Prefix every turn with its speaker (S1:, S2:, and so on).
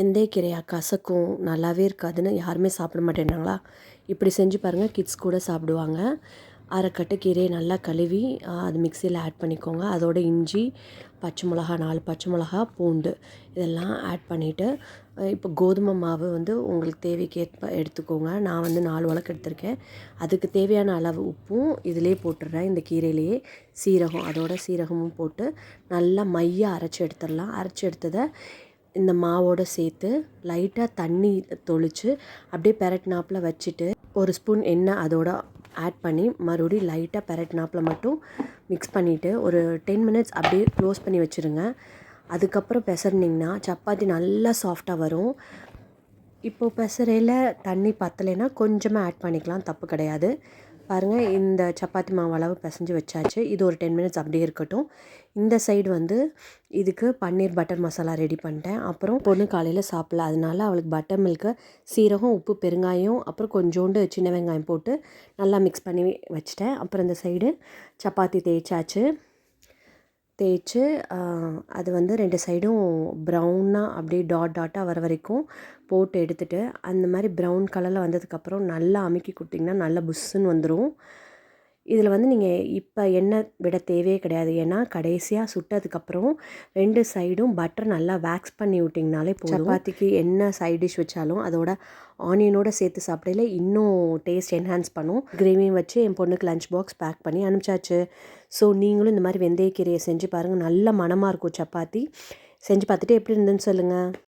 S1: வெந்தயக்கீரையா கசக்கும். நல்லாவே இருக்காதுன்னு யாருமே சாப்பிட மாட்டேன்னாங்களா இப்படி செஞ்சு பாருங்கள் கிட்ஸ் கூட சாப்பிடுவாங்க. அரைக்கட்டு கீரையை நல்லா கழுவி அது மிக்சியில் ஆட் பண்ணிக்கோங்க. அதோட இஞ்சி பச்சை மிளகா நாலு பச்சை மிளகா பூண்டு இதெல்லாம் ஆட் பண்ணிவிட்டு இப்போ கோதுமை மாவு வந்து உங்களுக்கு தேவைக்கேற்ப எடுத்துக்கோங்க. நான் வந்து நாலு வழக்கு எடுத்திருக்கேன். அதுக்கு தேவையான அளவு உப்பும் இதிலே போட்டுடுறேன். இந்த கீரையிலேயே சீரகம் அதோட சீரகமும் போட்டு நல்லா மையாக அரைச்சி எடுத்துடலாம். அரைச்சி எடுத்ததை இந்த மாவோட சேர்த்து லைட்டாக தண்ணி தொளிச்சு அப்படியே பெரட்னாப்பில் வச்சுட்டு ஒரு ஸ்பூன் எண்ணெய் அதோட ஆட் பண்ணி மறுபடியும் லைட்டாக பெரட்னாப்பில் மட்டும் மிக்ஸ் பண்ணிவிட்டு ஒரு டென் மினிட்ஸ் அப்படியே க்ளோஸ் பண்ணி வச்சுருங்க. அதுக்கப்புறம் பெசர்னிங்கன்னா சப்பாத்தி நல்லா சாஃப்டாக வரும். இப்போது பெசரையில் தண்ணி பத்தலைன்னா கொஞ்சமாக ஆட் பண்ணிக்கலாம் தப்பு கிடையாது. பாருங்கள் இந்த சப்பாத்தி மாவு அளவு பிசைஞ்சு வச்சாச்சு. இது ஒரு டென் மினிட்ஸ் அப்படியே இருக்கட்டும். இந்த சைடு வந்து இதுக்கு பன்னீர் பட்டர் மசாலா ரெடி பண்ணிட்டேன். அப்புறம் பொண்ணு காலையில் சாப்பிடல. அதனால அவளுக்கு பட்டர் மில்க்கு சீரகம் உப்பு பெருங்காயம் அப்புறம் கொஞ்சோண்டு சின்ன வெங்காயம் போட்டு நல்லா மிக்ஸ் பண்ணி வச்சுட்டேன். அப்புறம் இந்த சைடு சப்பாத்தி தேய்ச்சாச்சு. தேய்ச்சி அது வந்து ரெண்டு சைடும் ப்ரௌனாக அப்படியே டாட் டாட்டாக வர வரைக்கும் போட்டு எடுத்துட்டு அந்த மாதிரி ப்ரௌன் கலரில் வந்ததுக்கப்புறம் நல்லா அமுக்கி கொடுத்திங்கன்னா நல்லா புஷ்ஷுன்னு வந்துடும் இதில் வந்து நீங்கள் இப்போ எண்ணெய் விட தேவையே கிடையாது. ஏன்னா கடைசியாக சுட்டதுக்கப்புறம் ரெண்டு சைடும் பட்டர் நல்லா வேக்ஸ் பண்ணி விட்டிங்கனாலே போதும். சப்பாத்திக்கு என்ன சைட் டிஷ் வச்சாலும் அதோட ஆனியனோட சேர்த்து சாப்பிடையில இன்னும் டேஸ்ட் என்ஹான்ஸ் பண்ணும். கிரேவியும் வச்சு என் பொண்ணுக்கு லஞ்ச் பாக்ஸ் பேக் பண்ணி அனுப்பிச்சாச்சு. ஸோ நீங்களும் இந்த மாதிரி வெந்தயக்கீரையை செஞ்சு பாருங்கள் நல்ல மணமாக இருக்கும் சப்பாத்தி. செஞ்சு பார்த்துட்டு எப்படி இருந்துன்னு சொல்லுங்கள்